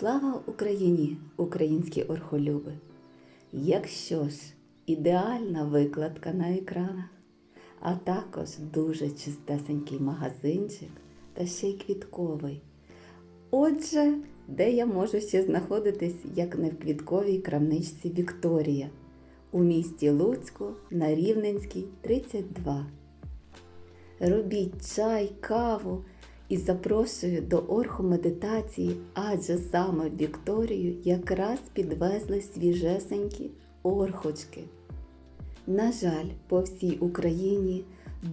Слава Україні, українські орхолюби! Якщо ж ідеальна викладка на екранах, а також дуже чистесенький магазинчик та ще й квітковий. Отже, де я можу ще знаходитись, як не в квітковій крамничці Вікторія у місті Луцьку на Рівненській 32. Робіть чай, каву і запрошую до орхомедитації, адже саме в Вікторію якраз підвезли свіжесенькі орхочки. На жаль, по всій Україні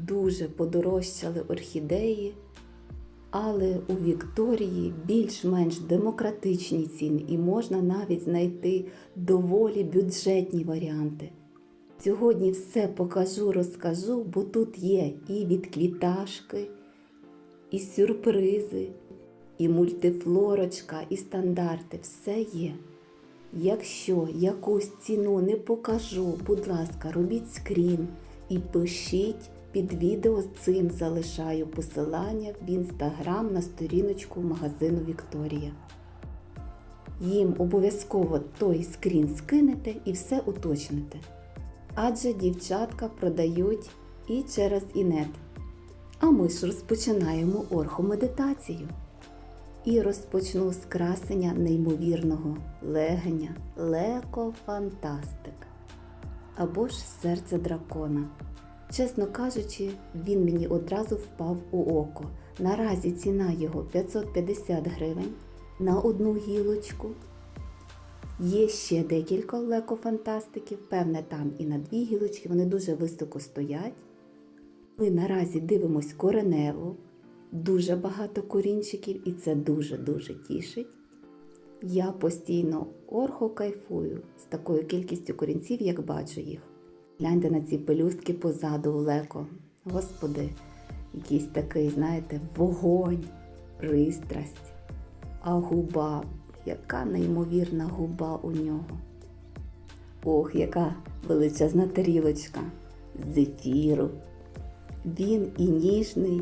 дуже подорожчали орхідеї, але у Вікторії більш-менш демократичні ціни і можна навіть знайти доволі бюджетні варіанти. Сьогодні все покажу, розкажу, бо тут є і від квіташки, і сюрпризи, і мультифлорочка, і стандарти все є. Якщо якусь ціну не покажу, будь ласка, робіть скрін і пишіть під відео з цим залишаю посилання в інстаграм на сторіночку магазину Вікторія. Їм обов'язково той скрін скинете і все уточните. Адже дівчатка продають і через інет. А ми ж розпочинаємо орхомедитацію. І розпочну з красення неймовірного легеня Леко Фантастик або ж серце дракона. Чесно кажучи, він мені одразу впав у око. Наразі ціна його 550 гривень на одну гілочку. Є ще декілька лекофантастиків, певне, там і на дві гілочки, вони дуже високо стоять. Ми наразі дивимось кореневу, дуже багато корінчиків, і це дуже-дуже тішить. Я постійно орхо кайфую з такою кількістю корінців, як бачу їх. Гляньте на ці пелюстки позаду у леко. Господи, якийсь такий, знаєте, вогонь, пристрасть, а губа, яка неймовірна губа у нього. Ох, яка величезна тарілочка з ефіру. Він і ніжний,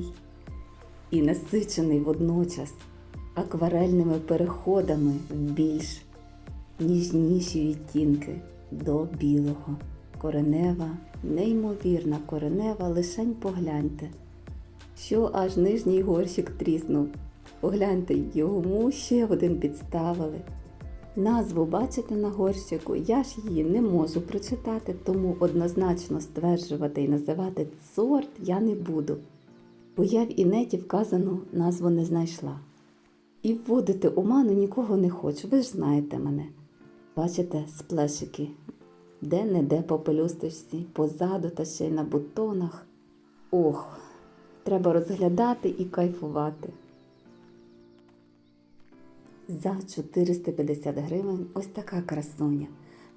і насичений водночас акварельними переходами в більш ніжніші відтінки до білого. Коренева, неймовірна коренева, лишень погляньте, що аж нижній горщик тріснув. Погляньте, йому ще один підставили. Назву бачите на горщику, я ж її не можу прочитати, тому однозначно стверджувати і називати сорт я не буду, бо я в інеті вказану назву не знайшла. І вводити оману нікого не хочу, ви ж знаєте мене. Бачите, сплешики, де-не-де по пелюсточці, позаду та ще й на бутонах. Ох, треба розглядати і кайфувати. За 450 гривень ось така красуня.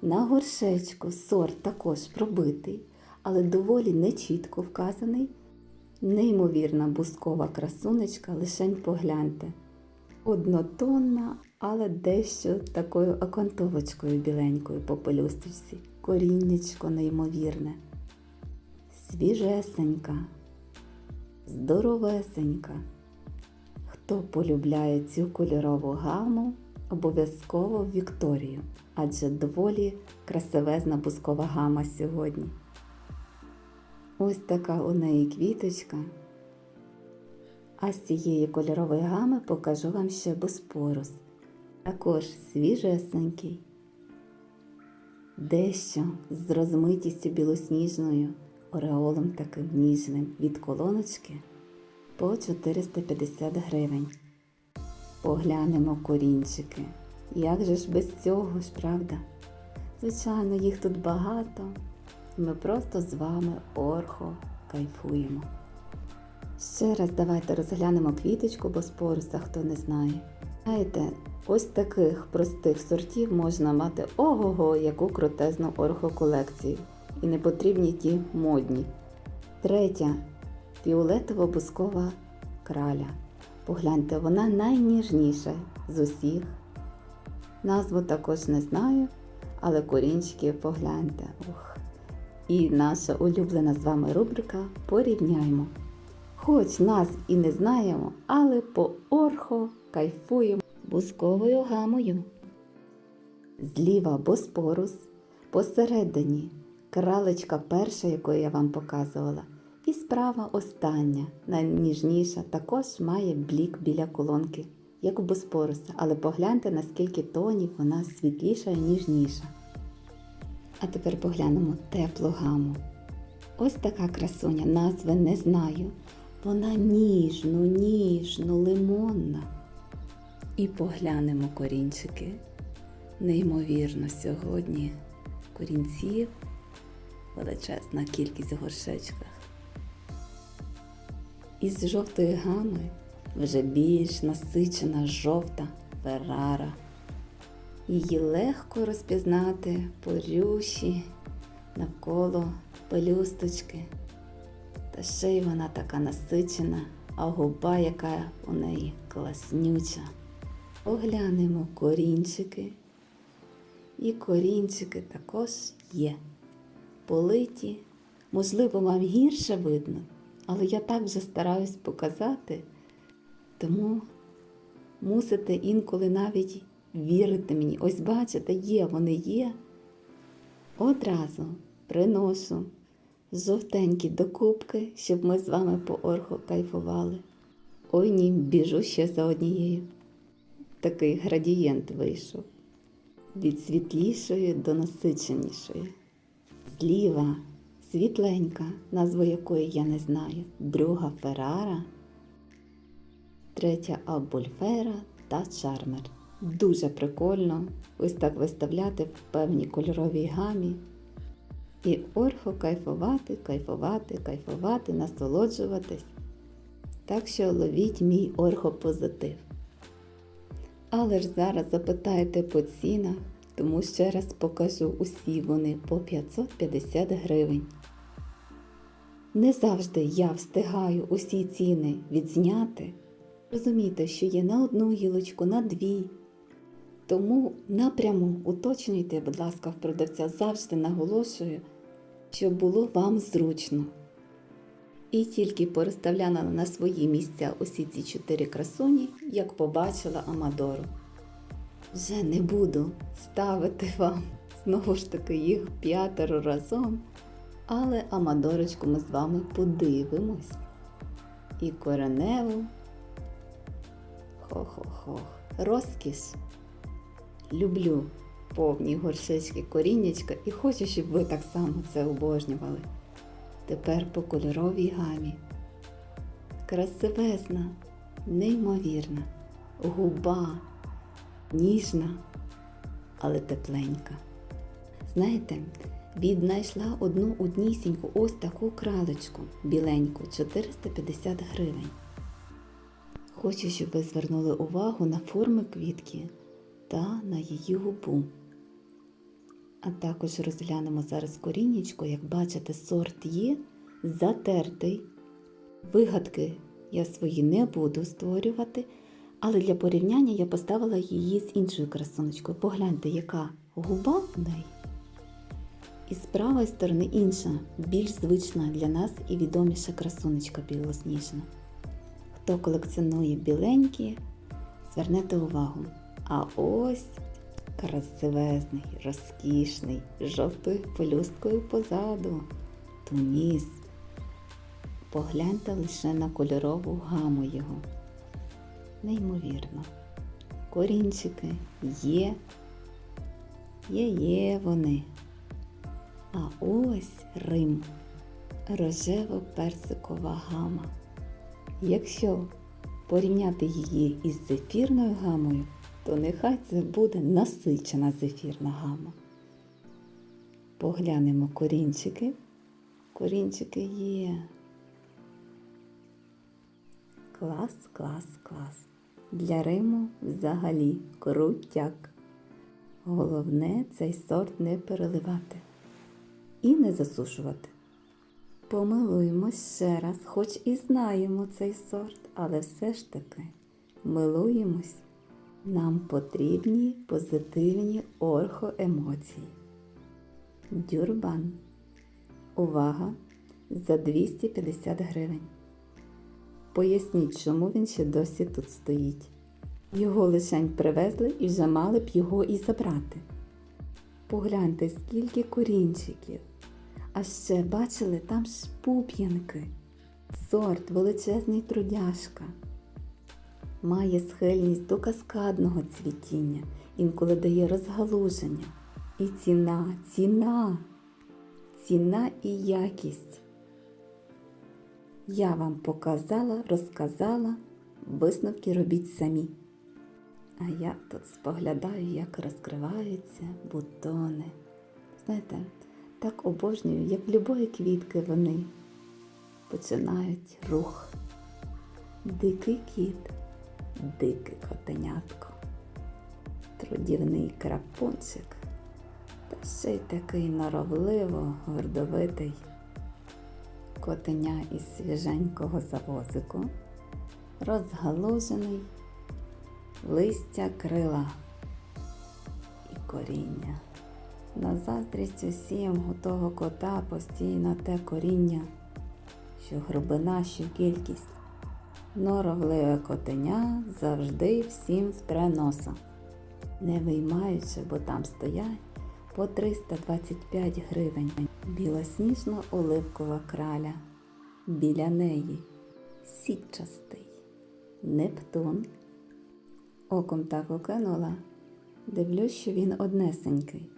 На горшечку сорт також пробитий, але доволі нечітко вказаний. Неймовірна бускова красунечка, лишень погляньте. Однотонна, але дещо такою окантовочкою біленькою по пелюсточці. Коріннячко неймовірне. Свіжесенька, здоровесенька. Хто полюбляє цю кольорову гаму, обов'язково Вікторію, адже доволі красивезна бускова гама сьогодні. Ось така у неї квіточка. А з цієї кольорової гами покажу вам ще боспорус. Також свіжесенький, дещо з розмитістю білосніжною, ореолом таким ніжним від колоночки по 450 гривень. Поглянемо корінчики. Як же ж без цього ж, правда? Звичайно, їх тут багато. Ми просто з вами орхо кайфуємо. Ще раз давайте розглянемо квіточку боспоруса, хто не знає. Знаєте, ось таких простих сортів можна мати ого-го, яку крутезну орхоколекцію. І не потрібні ті модні. Третя фіолетово-бускова краля. Погляньте, вона найніжніша з усіх. Назву також не знаю, але корінчики погляньте. Ух. І наша улюблена з вами рубрика Порівняймо. Хоч нас і не знаємо, але по орхо кайфуємо бусковою гамою. Зліва боспорус, посередині кралечка перша, яку я вам показувала, і справа остання, найніжніша, також має блік біля колонки, як у боспоруса, але погляньте, наскільки тонів вона світліша і ніжніша. А тепер поглянемо теплу гаму. Ось така красуня, назви не знаю. Вона ніжно, ніжно, лимонна. І поглянемо корінчики. Неймовірно, сьогодні корінців величезна кількість в горшечках. Із жовтої гами вже більш насичена жовта феррара. Її легко розпізнати по рюші навколо пелюсточки. Та ще й вона така насичена, а губа, яка у неї класнюча. Оглянемо корінчики. І корінчики також є. Политі, можливо, вам гірше видно, але я так же стараюсь показати, тому мусите інколи навіть вірити мені. Ось бачите, є, вони є. Одразу приношу жовтенькі докупки, щоб ми з вами по орху кайфували. Ой ні, біжу ще за однією. Такий градієнт вийшов. Від світлішої до насиченішої. Зліва світленька, назву якої я не знаю, друга Феррара, третя Абульфера та Чармер. Дуже прикольно ось так виставляти в певній кольоровій гамі. І орхо кайфувати, кайфувати, кайфувати, насолоджуватись. Так що ловіть мій орхопозитив. Але ж зараз запитаєте по цінах, тому ще раз покажу усі вони по 550 гривень. Не завжди я встигаю усі ціни відзняти. Розумійте, що є на одну гілочку, на дві. Тому напряму уточнюйте, будь ласка, в продавця завжди наголошую, щоб було вам зручно. І тільки порозставляла на свої місця усі ці чотири красуні, як побачила Амадору. Вже не буду ставити вам знову ж таки їх п'ятеро разом, але Амадорочку ми з вами подивимось. І кореневу. Хо-хо-хо, розкіш. Люблю повні горшечки коріннячка і хочу, щоб ви так само це обожнювали. Тепер по кольоровій гамі. Красивезна, неймовірна, губа, ніжна, але тепленька. Знаєте, віднайшла одну однісіньку ось таку кралечку біленьку 450 гривень. Хочу, щоб ви звернули увагу на форми квітки та на її губу. А також розглянемо зараз коріннячко, як бачите, сорт є затертий. Вигадки я свої не буду створювати, але для порівняння я поставила її з іншою красуночкою. Погляньте, яка губа в неї. І з правої сторони інша, більш звична для нас і відоміша красунечка білосніжна. Хто колекціонує біленькі, звернете увагу. А ось красивезний, розкішний, жовтою пелюсткою позаду. Туніс. Погляньте лише на кольорову гаму його. Неймовірно. Корінчики є, є, є вони. А ось Рим. Рожево-персикова гама. Якщо порівняти її із зефірною гамою, то нехай це буде насичена зефірна гама. Поглянемо корінчики. Корінчики є. Клас, клас, клас. Для Риму взагалі крутяк. Головне цей сорт не переливати і не засушувати. Помилуємось ще раз, хоч і знаємо цей сорт, але все ж таки милуємось. Нам потрібні позитивні орхоемоції. Дюрбан. Увага! За 250 гривень. Поясніть, чому він ще досі тут стоїть. Його лишень привезли і вже мали б його і забрати. Погляньте, скільки корінчиків. А ще бачили там ж пуп'янки. Сорт величезний трудяшка. Має схильність до каскадного цвітіння, інколи дає розгалуження. І ціна, ціна, ціна і якість. Я вам показала, розказала, висновки робіть самі. А я тут споглядаю, як розкриваються бутони. Знаєте, так обожнюю, як в любої квітки вони. Починають рух. Дикий кіт, дике котенятко, трудівний крапунчик, та ще й такий норовливо гордовитий. Котеня із свіженького завозику, розгалужений, листя крила. І коріння. На заздрість усім у кота постійно те коріння, що глибина, що кількість. Норовливе котеня завжди всім втре носа, не виймаючи, бо там стоять по 325 гривень. Білосніжно-оливкова краля. Біля неї сітчастий Нептун. Оком так окинула, дивлюсь, що він однесенький.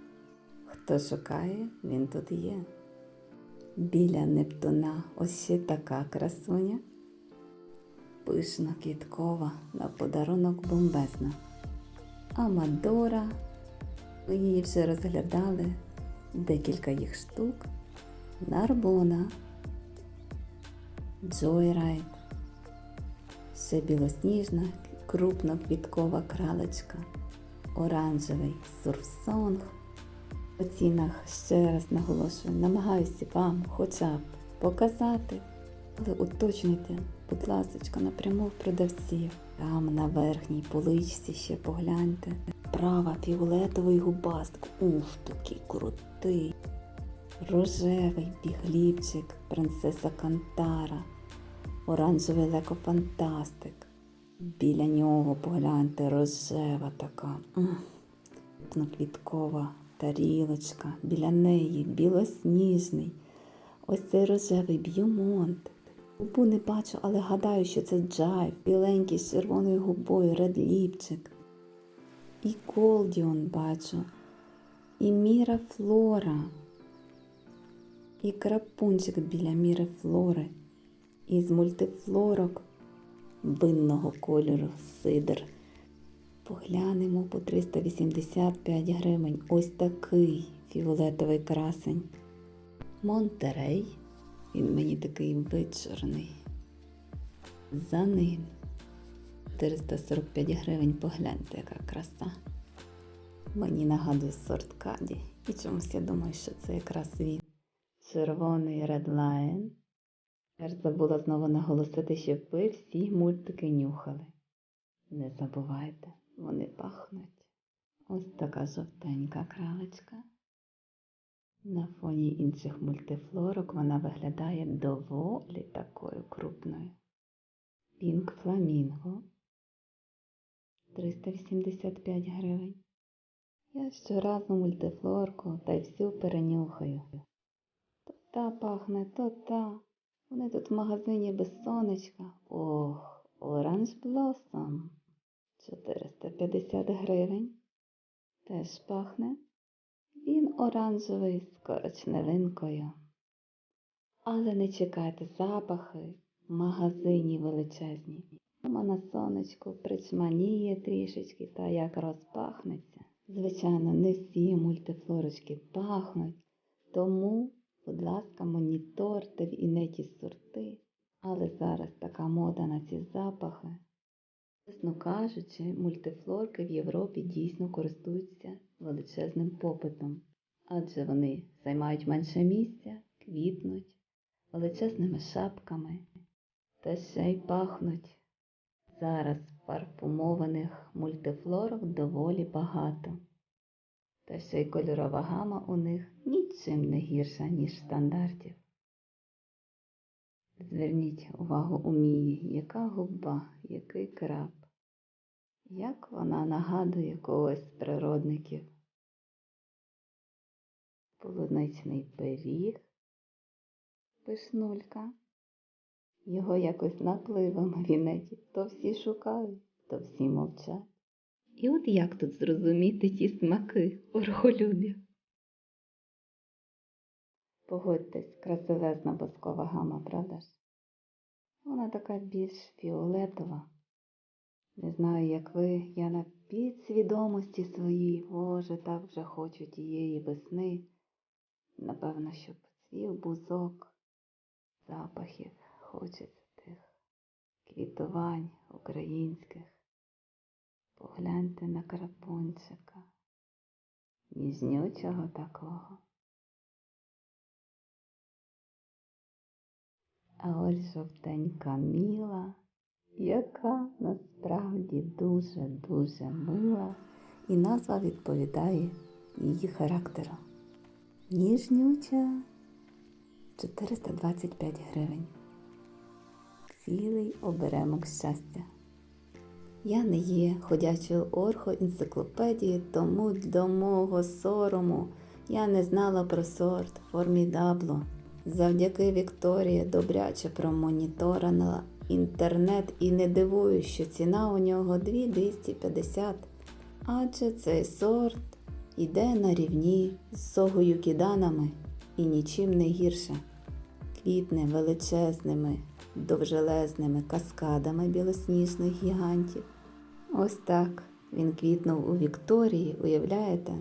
Хто шукає, він тут є. Біля Нептуна ось ще така красуня. Пишна квіткова на подарунок бомбезна. Амадора. Ви її вже розглядали декілька їх штук. Нарбона, Джойрайт, ще білосніжна, крупноквіткова кралечка, оранжевий сурфсонг. По цінах ще раз наголошую, намагаюся вам хоча б показати, але уточнюйте, будь ласка, напряму в продавців. Там на верхній поличці ще погляньте. Права фіолетовий губастик. Уф, такий крутий. Рожевий бігліпчик, принцеса Кантара, оранжевий лекофантастик. Біля нього погляньте рожева така. Квіткова тарілочка, біля неї білосніжний. Ось цей рожевий б'юмонт. Губу не бачу, але гадаю, що це джайв, біленький з червоною губою, редліпчик. І Голдіон бачу, і Міра Флора, і крапунчик біля Міри Флори, із мультифлорок винного кольору сидр. Поглянемо по 385 гривень. Ось такий фіолетовий красень. Монтерей. Він мені такий вичорний. За ним 445 гривень. Погляньте, яка краса. Мені нагадує сорт Каді. І чомусь я думаю, що це якраз він. Червоний Red Lion. Я забула знову наголосити, щоб ви всі мультики нюхали. Не забувайте, вони пахнуть. Ось така жовтенька кралечка. На фоні інших мультифлорок вона виглядає доволі такою крупною. Пінк фламінго 385 гривень. Я щоразу мультифлорку та й всю перенюхаю. То та пахне, то та. Вони тут в магазині без сонечка. Ох, Оранж Блосом 450 гривень. Теж пахне. Він оранжевий з коричневинкою. Але не чекайте запахи в магазині величезні. Мама на сонечку причманіє трішечки та як розпахнеться. Звичайно, не всі мультифлорочки пахнуть, тому, будь ласка, моніторте в інеті сорти. Але зараз така мода на ці запахи. Чесно кажучи, мультифлорки в Європі дійсно користуються величезним попитом, адже вони займають менше місця, квітнуть величезними шапками та ще й пахнуть. Зараз парфумованих мультифлорок доволі багато. Та ще й кольорова гама у них нічим не гірша, ніж стандартів. Зверніть увагу у Мії, яка губа, який краб, Як вона нагадує когось з природників. Полуничний пиріг, пишнулька. Його якось напливом в інеті то всі шукають, то всі мовчать. І от як тут зрозуміти ті смаки орхолюбів? Погодьтесь, красивезна боскова гама, правда ж? Вона така більш фіолетова. Не знаю, як ви, я на підсвідомості своїй, боже, так вже хочу тієї весни. Напевно, щоб цвів бузок, запахів хочеться тих квітувань українських. Погляньте на крапунчика, ніжнючого такого. А ось жовтенька міла, яка насправді дуже-дуже мила, і назва відповідає її характеру. Ніжнюча 425 гривень. Цілий оберемок щастя. Я не є ходячою орхоенциклопедією, тому до мого сорому я не знала про сорт формідабло. Завдяки Вікторії добряче промоніторила інтернет і не дивуюсь, що ціна у нього 2250. Адже цей сорт йде на рівні з согою кіданами і нічим не гірше. Квітне величезними, довжелезними каскадами білосніжних гігантів. Ось так він квітнув у Вікторії, уявляєте?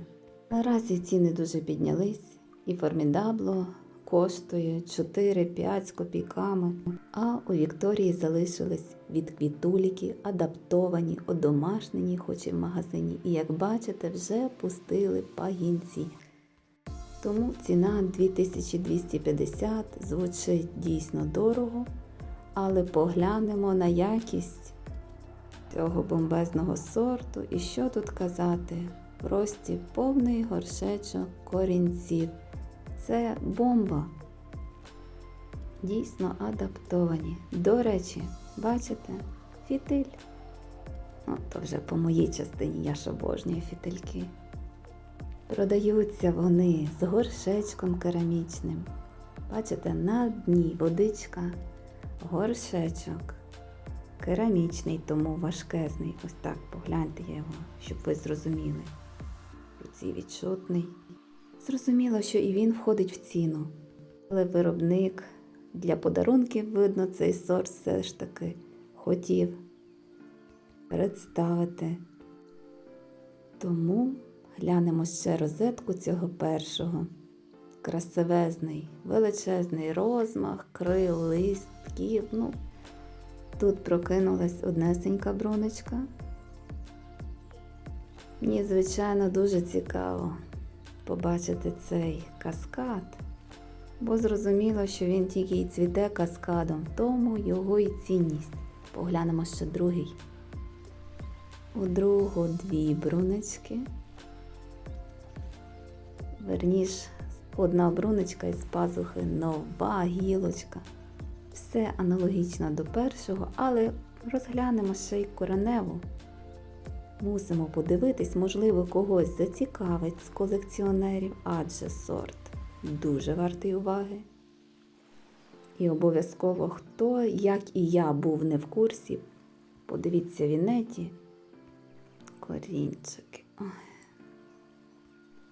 Наразі ціни дуже піднялись, і формідабло коштує 4-5 з копійками, а у Вікторії залишились від квітуліки, адаптовані, одомашнені, хоч і в магазині. І як бачите, вже пустили пагінці. Тому ціна 2250 звучить дійсно дорого, але поглянемо на якість цього бомбезного сорту. І що тут казати? В рості повний горшечок корінців. Це бомба. Дійсно адаптовані. До речі, бачите, фітиль. Ну, то вже по моїй частині я ж обожнюю фітильки. Продаються вони з горшечком керамічним. Бачите, на дні водичка, горшечок. Керамічний, тому важкезний. Ось так погляньте його, щоб ви зрозуміли. Руці відчутний. Зрозуміло, що і він входить в ціну. Але виробник для подарунків, видно, цей сорт все ж таки хотів представити. Тому глянемо ще розетку цього першого. Красивезний, величезний розмах, крил, листків. Ну, Тут прокинулась однесенька брунечка. Мені, звичайно, дуже цікаво побачити цей каскад, бо зрозуміло, що він тільки й цвіте каскадом, тому його і цінність. Поглянемо ще другий. У другого дві брунечки. Верніш, одна брунечка із пазухи, нова гілочка. Все аналогічно до першого, але розглянемо ще й кореневу. Мусимо подивитись, можливо, когось зацікавить з колекціонерів, адже сорт дуже вартий уваги. І обов'язково хто, як і я, був не в курсі, подивіться в інеті. Корінчики. Ой.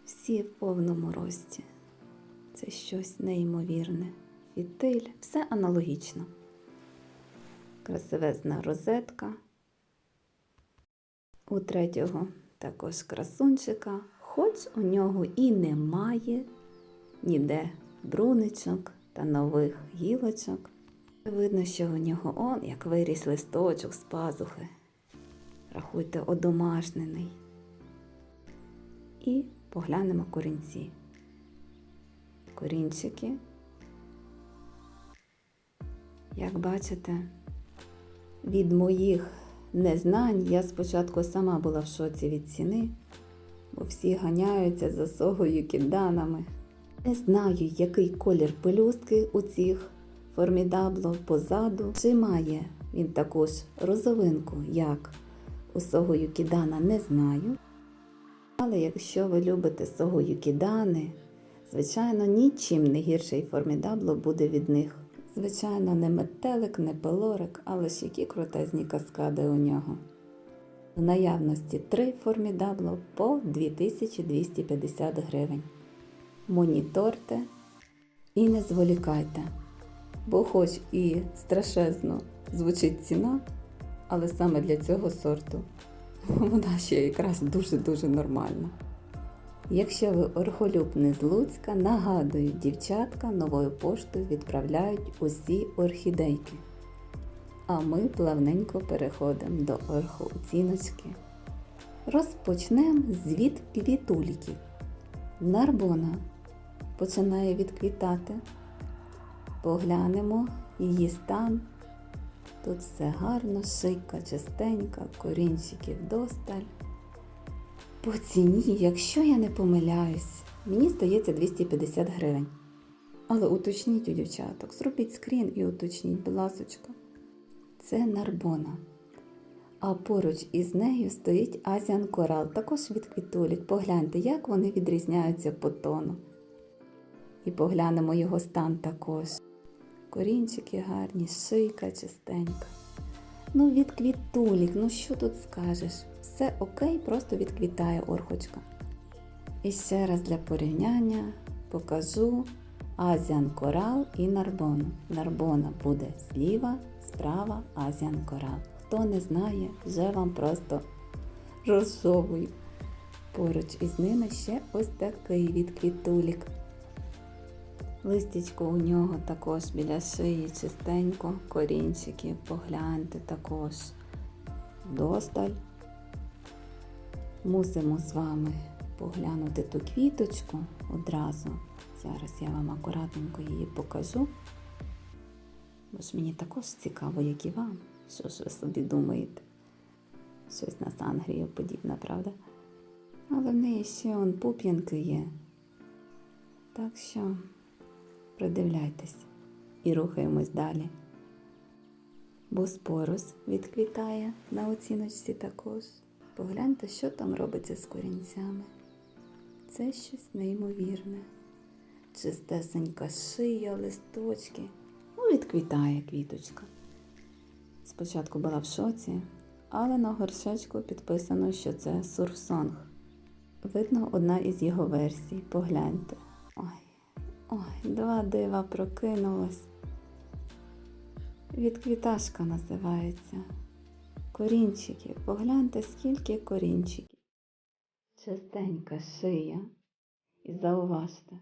Всі в повному рості. Це щось неймовірне. Фітиль, все аналогічно. Красивезна розетка. У третього також красунчика, хоч у нього і немає ніде бруничок та нових гілочок. Видно, що у нього он як виріс листочок з пазухи. Рахуйте, одомашнений. І поглянемо корінці. Корінчики. Як бачите, від моїх незнань я спочатку сама була в шоці від ціни, бо всі ганяються за согою кіданами. Не знаю, який колір пелюстки у цих формідабло позаду, чи має він також розовинку, як у сого юкідана не знаю. Але якщо ви любите сого юкідани, звичайно, нічим не гірший формідабло буде від них. Звичайно, не метелик, не пелорик, але ж які крутезні каскади у нього. В наявності три формідабло по 2250 гривень. Моніторте і не зволікайте, бо хоч і страшезно звучить ціна, але саме для цього сорту вона ще якраз дуже-дуже нормальна. Якщо ви орхолюб не з Луцька, нагадую, дівчатка новою поштою відправляють усі орхідейки. А ми плавненько переходимо до орхооціночки. Розпочнемо з від квітульків. Нарбона починає відквітати. Поглянемо її стан. Тут все гарно, шийка чистенька, корінчиків досталь. По ціні, якщо я не помиляюсь, мені здається 250 гривень. Але уточніть у дівчаток, зробіть скрін і уточніть, будь ласочка. Це нарбона. А поруч із нею стоїть Азіан Корал, також від квітулік. Погляньте, як вони відрізняються по тону. І поглянемо його стан також. Корінчики гарні, шийка чистенька. Ну, від квітулік, ну що тут скажеш? Все окей, просто відквітає орхочка. І ще раз для порівняння покажу Азіан Корал і Нарбону. Нарбона буде зліва, справа Азіан Корал. Хто не знає, вже вам просто розжовую. Поруч із ними ще ось такий від квітулік. Листячко у нього також біля шиї чистенько, корінчики, погляньте також досталь. Мусимо з вами поглянути ту квіточку одразу. Зараз я вам акуратненько її покажу. Бо ж мені також цікаво, як і вам. Що ж ви собі думаєте? Щось на сангрію подібне, правда? Але в неї ще он пуп'янки є. Так що придивляйтесь і рухаємось далі. Боспорус відквітає на оціночці також. Погляньте, що там робиться з корінцями. Це щось неймовірне. Чистесенька шия, листочки. Ну, відквітає квіточка. Спочатку була в шоці, але на горшечку підписано, що це сурфсонг. Видно одна із його версій. Погляньте. Ой, ой, два дива прокинулось. Відквіташка називається. Корінчики. Погляньте, скільки корінчиків. Чистенька шия. І зауважте.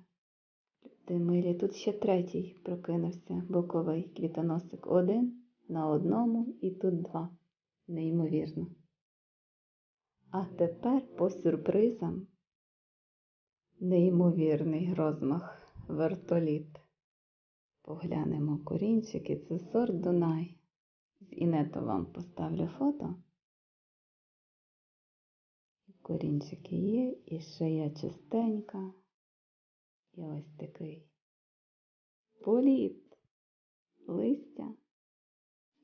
Люди милі, тут ще третій прокинувся, боковий квітоносик. Один на одному і тут два. Неймовірно. А тепер по сюрпризам неймовірний розмах вертоліт. Поглянемо корінчики, це сорт Дунай. З інету вам поставлю фото. Корінчики є, і шия чистенька. І ось такий політ, листя.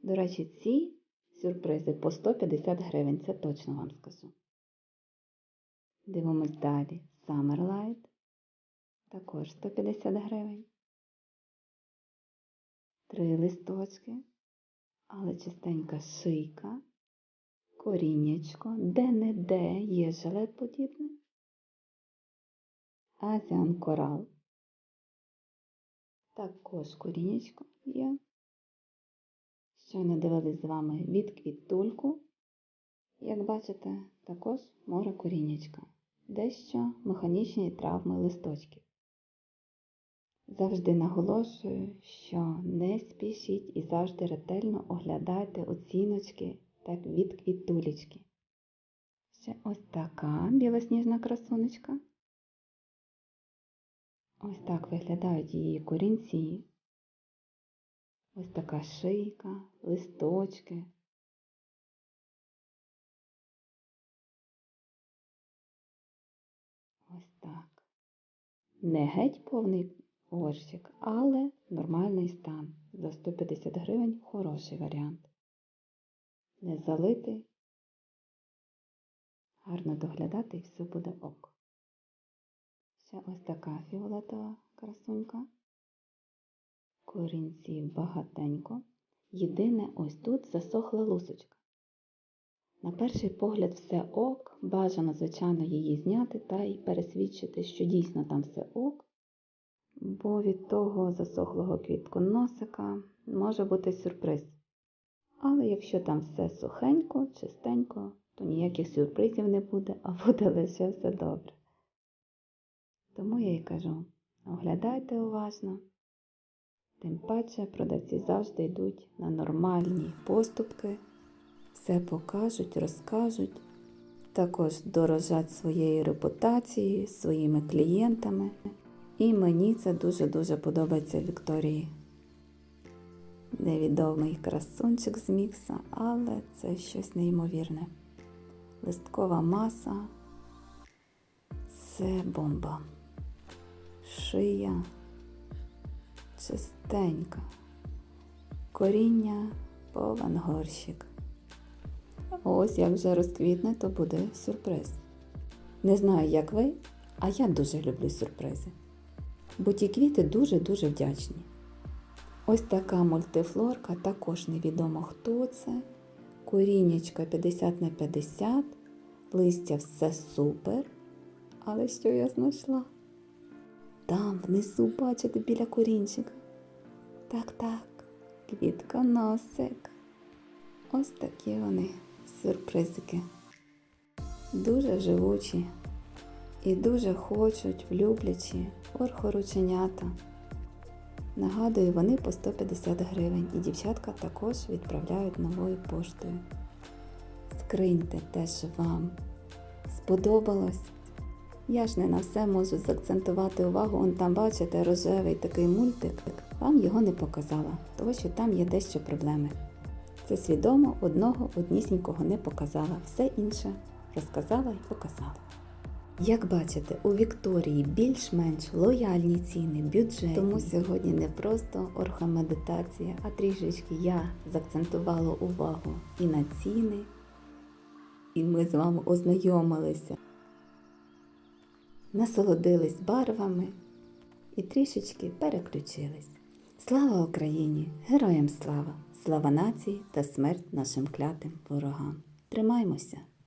До речі, ці сюрпризи по 150 гривень, це точно вам скажу. Дивимось далі. Summerlight. Також 150 гривень. Три листочки, але чистенька шийка, коріннячко, де-не-де є жилет подібний. Азіан корал. Також корінечко є. Щойно дивились з вами від квітульку. Як бачите, також море корінечка. Дещо механічні травми листочків. Завжди наголошую, що не спішіть і завжди ретельно оглядайте оціночки так від квітулечки. Ще ось така білосніжна красунечка. Ось так виглядають її корінці. Ось така шийка, листочки. Ось так. Не геть повний горщик, але нормальний стан. За 150 гривень хороший варіант. Не залитий, гарно доглядати і все буде ок. Ще ось така фіолетова красунька. Корінців багатенько. Єдине, ось тут засохла лусочка. На перший погляд все ок, бажано, звичайно, її зняти та й пересвідчити, що дійсно там все ок, бо від того засохлого квітконосика може бути сюрприз. Але якщо там все сухенько, чистенько, то ніяких сюрпризів не буде, а буде лише все добре. Тому я й кажу: оглядайте уважно. Тим паче продавці завжди йдуть на нормальні поступки, все покажуть, розкажуть, також дорожать своєю репутацією, своїми клієнтами. І мені це дуже-дуже подобається Вікторії. Невідомий красунчик з мікса, але це щось неймовірне. Листкова маса це бомба. Шия чистенька. Коріння повен горщик. Ось як вже розквітне, то буде сюрприз. Не знаю, як ви, а я дуже люблю сюрпризи. Бо ті квіти дуже-дуже вдячні. Ось така мультифлорка, також невідомо хто це. Коріннячка 50 на 50, листя все супер. Але що я знайшла? Там внизу, бачите, біля корінчика. Так, так, квітконосик. Ось такі вони сюрпризики. Дуже живучі і дуже хочуть, люблячі орхорученята. Нагадую, вони по 150 гривень і дівчатка також відправляють новою поштою. Скриньте те, що вам сподобалось. Я ж не на все можу заакцентувати увагу. Он там, бачите, рожевий такий мультик. Вам його не показала, тому що там є дещо проблеми. Це свідомо одного однісінького не показала, все інше розказала і показала. Як бачите, у Вікторії більш-менш лояльні ціни, бюджет. Тому сьогодні не просто орхомедитація, а трішечки я заакцентувала увагу і на ціни, і ми з вами ознайомилися, насолодились барвами і трішечки переключились. Слава Україні! Героям слава! Слава нації та смерть нашим клятим ворогам! Тримаймося!